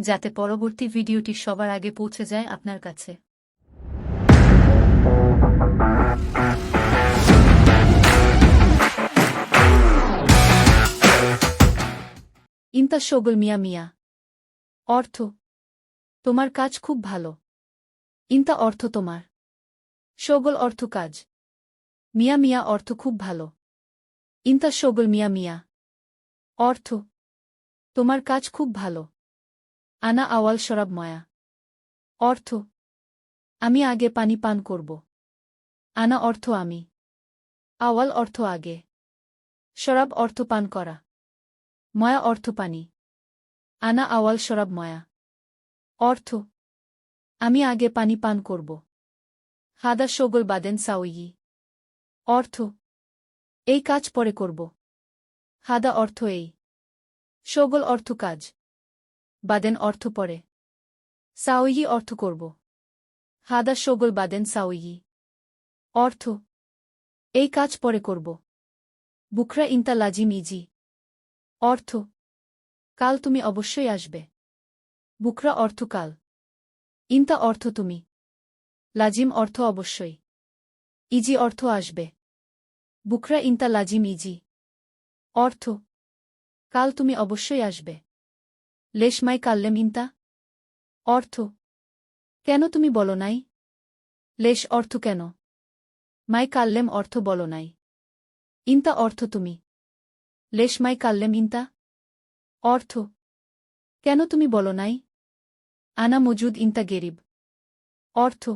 যাতে পরবর্তী ভিডিওটি সবার আগে পৌঁছে যায় আপনার কাছে। ইন্তা শোগল মিয়া মিয়া। অর্থ, তোমার কাজ খুব ভালো। ইন্তা অর্থ তোমার। শোগল অর্থ কাজ। মিয়া মিয়া অর্থ খুব ভালো। ইন্তা শোগল মিয়া মিয়া। অর্থ, তোমার কাজ খুব ভালো। আনা আওয়াল শরাব ময়া। অর্থ, আমি আগে পানি পান করব। আনা অর্থ, আমি। আওয়াল অর্থ, আগে। শরাব অর্থ, পান করা। ময়া অর্থ, পানি। আনা আওয়াল শরাব ময়া। অর্থ, আমি আগে পানি পান করব। হাদা শোগল বাদেন সাউই অর্থ, এই কাজ পরে করব। হাদা অর্থ, এই। শোগল অর্থ, কাজ। বাদেন অর্থ পরে। সাউই অর্থ করব। হাদা শোগল বাদেন সাউই অর্থ, এই কাজ পরে করব। বুখরা ইন্তা লাজিম ইজি। অর্থ, কাল তুমি অবশ্যই আসবে। বুখরা অর্থ কাল। ইন্তা অর্থ তুমি। লাজিম অর্থ অবশ্যই। ইজি অর্থ আসবে। বুখরা ইন্তা লাজিম ইজি। অর্থ, কাল তুমি অবশ্যই আসবে। লেশমাই কাল্লেম ইন্তা অর্থ? কেন তুমি বলো নাই? লেশ অর্থ কেন? মাই কাল্লেম অর্থ বলো নাই। ইন্তা অর্থ তুমি? লেশমাই কাল্লেম ইন্তা অর্থ? কেন তুমি বলো নাই? আনা মজুদ ইন্তা গেরিব। অর্থ?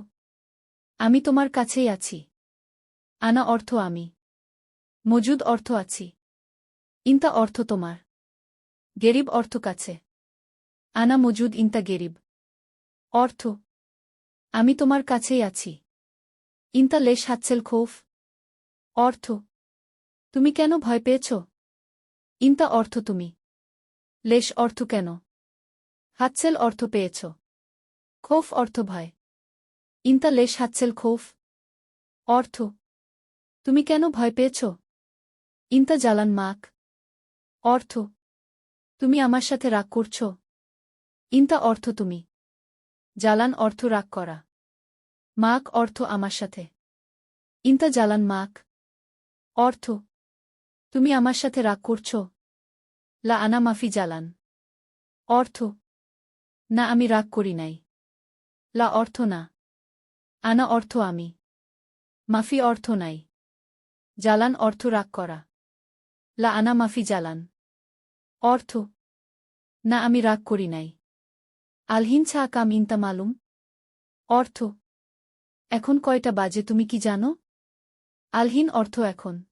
আমি তোমার কাছেই আছি। আনা অর্থ আমি। মজুদ অর্থ আছি। ইন্তা অর্থ তোমার। গেরিব অর্থ কাছে। আনা মজুদ ইন্তা গেরিব। অর্থ, আমি তোমার কাছেই আছি। ইন্তা লেশ হাতছেল খৌফ। অর্থ, তুমি কেন ভয় পেয়েছ? ইন্তা অর্থ তুমি। লেশ অর্থ কেন? হাতছেল অর্থ পেয়েছ। খৌফ অর্থ ভয়। ইন্তা লেশ হাতছেল খৌফ। অর্থ, তুমি কেন ভয় পেয়েছ? ইন্তা জালান মাক অর্থ, তুমি আমার সাথে রাগ করছ। ইন্তা অর্থ তুমি। জালান অর্থ রাগ করা। মাক অর্থ আমার সাথে। ইন্তা জালান মাক। অর্থ, তুমি আমার সাথে রাগ করছ। লা আনা মাফি জালান। অর্থ, না আমি রাগ করি নাই। লা অর্থ না। আনা অর্থ আমি। মাফি অর্থ নাই। জালান অর্থ রাগ করা। লা আনা মাফি জালান। অর্থ, না আমি রাগ করি নাই। আলহিন ছা কাম ইন্তা মালুম? অর্থ, এখন কয়টা বাজে তুমি কি জানো? আলহিন অর্থ এখন।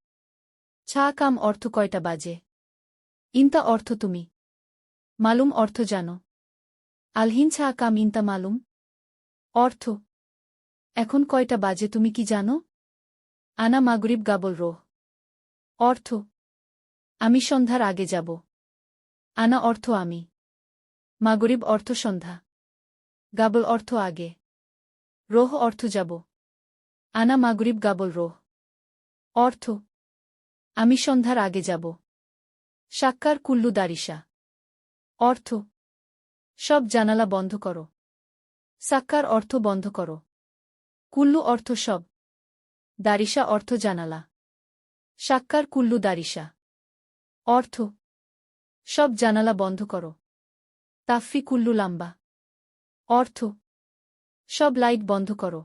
ছা কাম অর্থ কয়টা বাজে? ইন্তা অর্থ তুমি। মালুম অর্থ জানো। আলহিন ছা কাম ইন্তা মালুম? অর্থ, এখন কয়টা বাজে তুমি কি জানো? আনা মাগরিব গাবল রোহ। অর্থ, আমি সন্ধ্যার আগে যাব। আনা অর্থ আমি। মাগরিব অর্থ সন্ধ্যা। গাবল অর্থ আগে। রোহ অর্থ যাব। আনা মাগরিব গাবল রোহ। অর্থ, আমি সন্ধ্যার আগে যাব। সাক্কার কুল্লু দারিসা অর্থ, সব জানালা বন্ধ করো। সাক্কার অর্থ বন্ধ করো। কুল্লু অর্থ সব। দারিসা অর্থ জানালা। সাক্কার কুল্লু দারিসা অর্থ, সব জানালা বন্ধ করো। তাফি কুল্লু লাম্বা অর্থ, সব লাইট বন্ধ করো।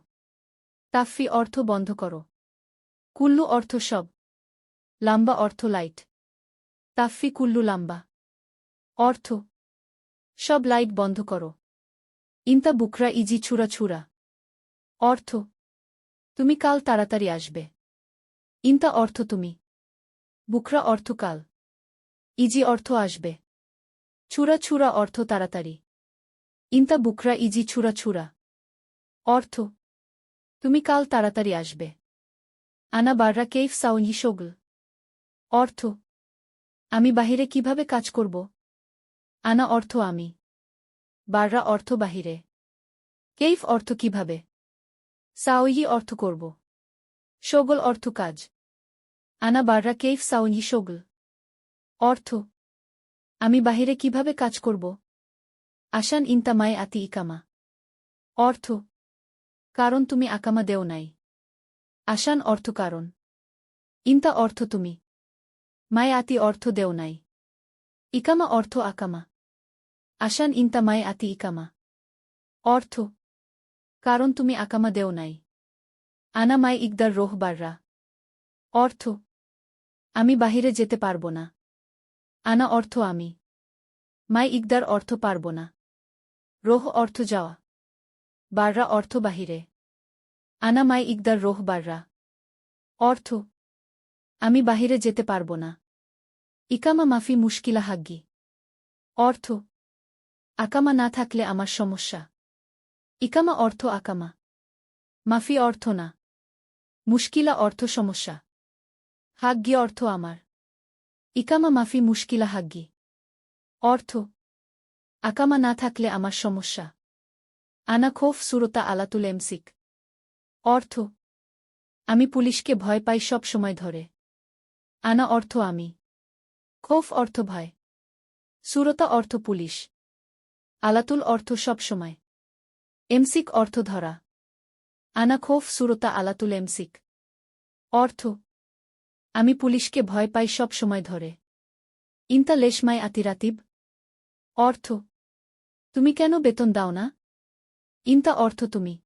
তাফি অর্থ বন্ধ করো। কুল্লু অর্থ সব। লাম্বা অর্থ লাইট। তাফি কুল্লু লাম্বা অর্থ, সব লাইট বন্ধ করো। ইন্তা বুকরা ইজি ছুরা ছুরা। অর্থ, তুমি কাল তাড়াতাড়ি আসবে। ইন্তা অর্থ তুমি। বুকরা অর্থ কাল। ইজি অর্থ আসবে। ছুরা ছুরা অর্থ তাড়াতাড়ি। ইন্তা বুকরা ইজি ছুরা ছুরা অর্থ, তুমি কাল তাড়াতাড়ি আসবে। আনা বাররা কেইফ সাউনি শোগল। অর্থ, আমি বাহিরে কীভাবে কাজ করব? আনা অর্থ, আমি। বাররা অর্থ বাহিরে। কেইফ অর্থ কীভাবে? সাওয়ি অর্থ করব। শোগল অর্থ কাজ। আনা বাররা কেইফ সাউনি শোগল। অর্থ আমি বাহিরে কীভাবে কাজ করব? আশান ইন্তামায় আতি ইকামা। অর্থ, কারণ তুমি আকামা দেও নাই। আশান অর্থ, কারণ। ইন্তা অর্থ, তুমি। মায় আতি অর্থ দেও নাই। ইকামা অর্থ, আকামা। আশান ইন্তা মায় আতি ইকামা। অর্থ, কারণ তুমি আকামা দেও নাই। আনা মায় ইকদার রোহ বাররা। অর্থ, আমি বাহিরে যেতে পারব না। আনা অর্থ আমি। মাই ইকদার অর্থ পারব না। রোহ অর্থ যাওয়া। বাররা অর্থ বাহিরে। আনা মাই ইকদার রোহ বাররা। অর্থ, আমি বাহিরে যেতে পারব না। ইকামা মাফি মুশকিলা হাগ্গি। অর্থ, আকামা না থাকলে আমার সমস্যা। ইকামা অর্থ আকামা। মাফি অর্থ না। মুশকিলা অর্থ সমস্যা। হাগ্গি অর্থ আমার। ইকামা মাফি মুশকিলা হাগ্গি। অর্থ, আকামা না থাকলে আমার সমস্যা। আনা খোফ সুরতা আলাতুল এমসিক। অর্থ, আমি পুলিশকে ভয় পাই সব সময় ধরে। আনা অর্থ আমি। খোফ অর্থ ভয়। সুরতা অর্থ পুলিশ। আলাতুল অর্থ সব সময়। এমসিক অর্থ ধরা। আনা খোফ সুরতা আলাতুল এমসিক। অর্থ আমি পুলিশকে ভয় পাই সব সময় ধরে। ইন্তা লেশমাই আতিরাতিব অর্থ, তুমি কেন বেতন দাও না? ইন্তা অর্থ তুমি।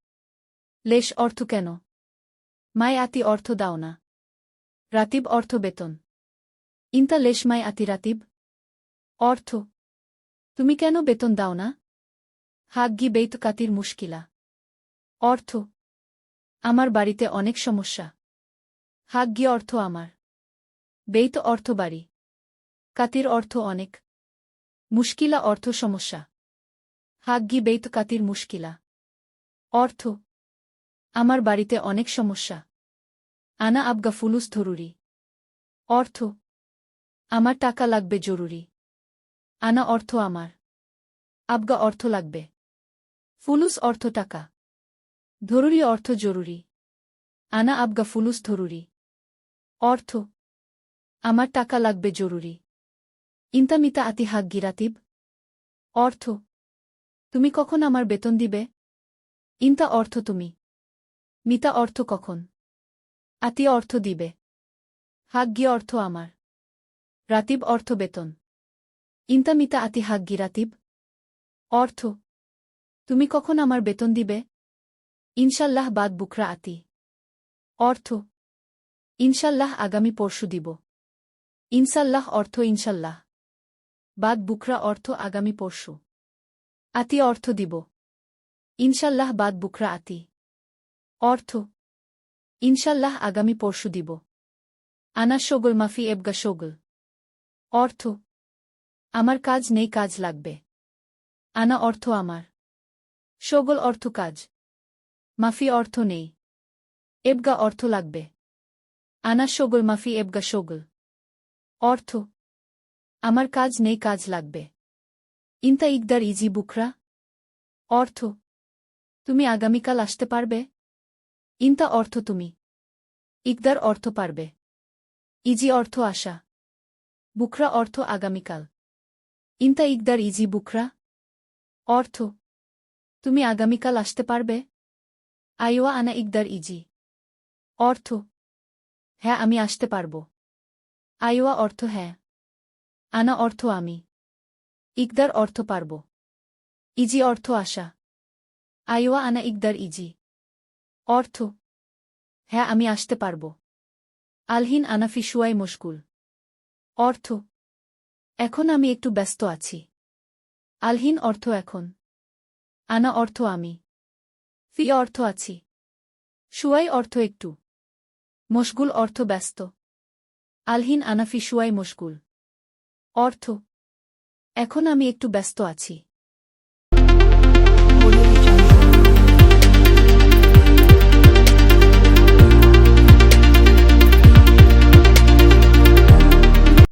লেশ অর্থ কেন? মাই আতি অর্থ দাও না। রাতিব অর্থ বেতন। ইন্তা লেশমাই আতি রাতিব। অর্থ, তুমি কেন বেতন দাও না? হাগ্গি বেইত কাতির মুশকিলা। অর্থ, আমার বাড়িতে অনেক সমস্যা। হাগ্গি অর্থ আমার। বেইত অর্থ বাড়ি। কাতির অর্থ অনেক। মুশকিলা অর্থ সমস্যা। হাগ্গি বেইত কাতির মুশকিলা। অর্থ, আমার বাড়িতে অনেক সমস্যা। আনা আবগা ফুলুস ধরুরি। অর্থ, আমার টাকা লাগবে জরুরি। আনা অর্থ আমার। আবগা অর্থ লাগবে। ফুলুস অর্থ টাকা। ধরুরি অর্থ জরুরি। আনা আবগা ফুলুস ধরুরি। অর্থ আমার টাকা লাগবে জরুরি। ইন্তামিতা আতি হাক গিরাতিব। অর্থ, তুমি কখন আমার বেতন দিবে? ইন্তা অর্থ তুমি। মিতা অর্থ কখন? আতি অর্থ দিবে। হাগ্গি অর্থ আমার। রাতিব অর্থ বেতন। ইন্তামিতা আতি হাগ্গি রাতিব অর্থ, তুমি কখন আমার বেতন দিবে? ইনশাল্লাহ বাদ বুকরা আতি। অর্থ, ইনশাল্লাহ আগামী পরশু দিব। ইনসাল্লাহ অর্থ ইনশাল্লাহ। বাদ বুকরা অর্থ আগামী পরশু। আতি অর্থ দিব। ইনশাল্লাহ বাদ বুকরা আতি। অর্থ, ইনশাল্লাহ আগামী পরশু দিব। আনা শোগল মাফি এবগা শোগল অর্থ, আমার কাজ নেই কাজ লাগবে। আনা অর্থ আমার। শোগল অর্থ কাজ। মাফি অর্থ নেই। এবগা অর্থ লাগবে। আনা শোগল মাফি এবগা শোগল অর্থ, আমার কাজ নেই, কাজ লাগবে। ইন্তা ইকদার ইজি বুকরা। অর্থ, তুমি আগামীকাল আসতে পারবে। ইন্তা অর্থ, তুমি ইকদার অর্থ পারবে। ইজি অর্থ আশা, বুকরা অর্থ আগামীকাল। ইন্তা ইকদার ইজি বুকরা। অর্থ, তুমি আগামীকাল আসতে পারবে। আইওয়া আনা ইকদার ইজি। অর্থ হ্যাঁ আমি আসতে পারব। আইওয়া অর্থ হ্যাঁ। আনা অর্থ আমি। ইকদার অর্থ পারব। ইজি অর্থ আশা। আইওয়া আনা ইকদার ইজি। অর্থ হ্যাঁ আমি আসতে পারব। আলহিন আনাফি শুয়াই মশগুল। অর্থ, এখন আমি একটু ব্যস্ত আছি। আলহিন অর্থ এখন। আনা অর্থ আমি। ফি অর্থ আছি। শুয়াই অর্থ একটু। মশগুল অর্থ ব্যস্ত। আলহিন আনাফি শুয়াই মশগুল অর্থ এখন আমি একটু ব্যস্ত আছি।